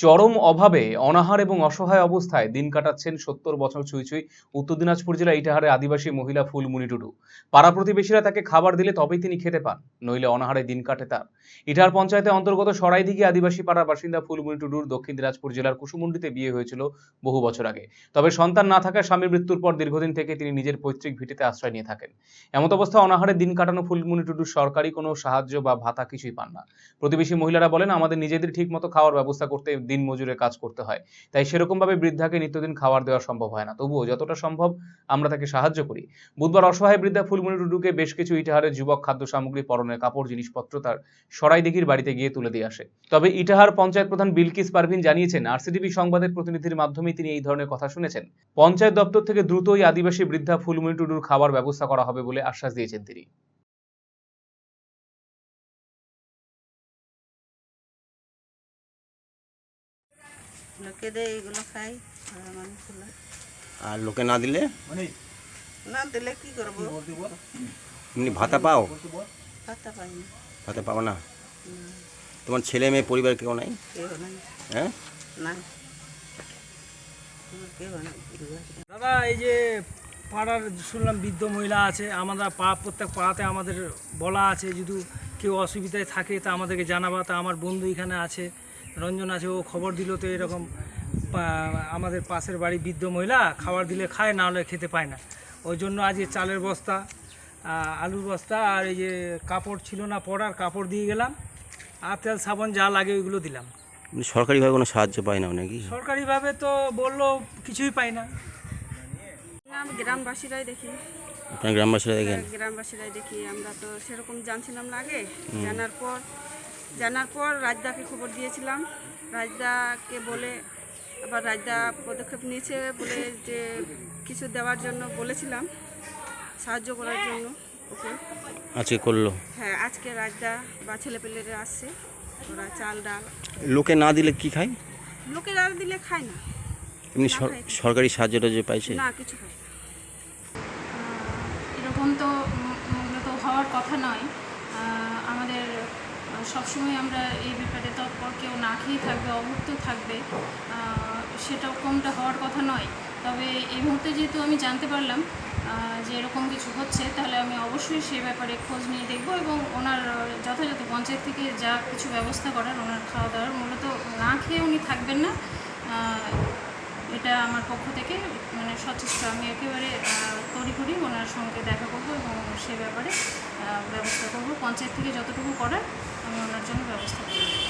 চরম অভাবে, অনাহার এবং অসহায় অবস্থায় দিন কাটাচ্ছেন সত্তর বছর ছুঁই ছুঁই উত্তর দিনাজপুর জেলা ইটাহারে আদিবাসী মহিলা ফুলমুনি টুডু। পাড়া প্রতিবেশীরা তাকে খাবার দিলে তবেই তিনি খেতে পান, নইলে অনাহারে দিন কাটে তার। ইটাহার পঞ্চায়েতের অন্তর্গত সরাইদিঘি আদিবাসী পাড়ার বাসিন্দা ফুলমুনি টুডুর দক্ষিণ দিনাজপুর জেলার কুসুমুন্ডিতে বিয়ে হয়েছিল বহু বছর আগে। তবে সন্তান না থাকায় স্বামীর মৃত্যুর পর দীর্ঘদিন থেকে তিনি নিজের পৈতৃক ভিটিতে আশ্রয় নিয়ে থাকেন। এমত অবস্থা অনাহারে দিন কাটানো ফুলমুনি টুডুর সরকারি কোনো সাহায্য বা ভাতা কিছুই পান না। প্রতিবেশী মহিলারা বলেন, আমাদের নিজেদের ঠিকমতো খাওয়ার ব্যবস্থা করতে দিন মজুরে কাজ করতে হয়। তাই সেরকম ভাবে বৃদ্ধাকে নিত্যদিন খাবার দেওয়া সম্ভব হয় না। তবুও যতটা সম্ভব আমরা তাকে সাহায্য করি। বুধবার অসহায় বৃদ্ধা ফুলমণি টুডুকে বেশ কিছু ইটাহারের যুবক খাদ্য সামগ্রী পরনের কাপড়, জিনিসপত্র তার সরাইদিঘির বাড়িতে গিয়ে তুলে দিয়ে আসে। তবে ইটাহার পঞ্চায়েত প্রধান বিলকিস পারভিন জানিয়েছেন, আরসিটিভি সংবাদের প্রতিনিধির মাধ্যমে তিনি এই ধরনের কথা শুনেছেন। পঞ্চায়েত দপ্তর থেকে দ্রুতই আদিবাসী বৃদ্ধা ফুলমণি টুডুর খাবার ব্যবস্থা করা হবে বলে আশ্বাস দিয়েছেন তিনি। লোকে দেয় এগুলো খাই মানুষগুলো আর লোকে না দিলে? না দিলে কি করব? এমনি ভাতা পাও? পাত্তা পাই না ভাতা পাও না? তোমার ছেলে মেয়ে পরিবার কেউ নাই? হ্যাঁ। দাদা এই যে পাড়ার শুনলাম বৃদ্ধ মহিলা আছে আমরা পাড়া প্রত্যেক পাড়াতে আমাদের বলা আছে যদি কেউ অসুবিধায় থাকে তা আমাদেরকে জানাবা। তা আমার বন্ধু এখানে আছে। রঞ্জন আছে ও খবর দিল তো এরকম আমাদের পাশের বাড়ি বৃদ্ধ মহিলা খাবার দিলে খায় না হলে খেতে পায় না। ওই জন্য আজকে চালের বস্তা আলুর বস্তা আর এই যে কাপড় ছিল না পরার কাপড় দিয়ে গেলাম আর তেল সাবান যা লাগে ওইগুলো দিলাম। সরকারিভাবে কোনো সাহায্য পায় না নাকি? সরকারিভাবে তো বলল কিছুই পাই না। গ্রামবাসীরাই দেখি। আপনার গ্রামবাসীরা দেখেন? গ্রামবাসীরাই দেখি। আমরা তো সেরকম জানছিলাম না আগে। জানার পর জানার পর রাজদাকে খবর দিয়েছিলাম। রাজদাকে বলে আবার রাজদা পদক্ষেপ নিয়েছে বলে যে কিছু দেওয়ার জন্য বলেছিলাম সাহায্য করার জন্য ওকে। আজকে করল? হ্যাঁ আজকে রাজদা বা ছেলেপেলেরা আসছে ওরা চাল ডাল। লোকে না দিলে কি খায়? লোকেরা দিলে খায় না। এমনি সরকারি সাহায্য টাহায্য পাইছে? না কিছু খায় এরকম তো মূলত হওয়ার কথা নয়। আমাদের সবসময় আমরা এই ব্যাপারে তৎপর, কেউ না খেয়ে থাকবে, অভুক্ত থাকবে সেটা কমটা হওয়ার কথা নয়। তবে এই মুহূর্তে যেহেতু আমি জানতে পারলাম যে এরকম কিছু হচ্ছে, তাহলে আমি অবশ্যই সে ব্যাপারে খোঁজ নিয়ে দেখব এবং ওনার যথাযথ পঞ্চায়েত থেকে যা কিছু ব্যবস্থা করার, ওনার খাওয়া দাওয়ার মূলত না খেয়ে উনি থাকবেন না এটা আমার পক্ষ থেকে মানে সচেষ্ট। আমি একেবারে তড়িঘড়ি ওনার সঙ্গে দেখা করব এবং সে ব্যাপারে পঞ্চায়েত থেকে যতটুকু করার আমি ওনার জন্য ব্যবস্থা করব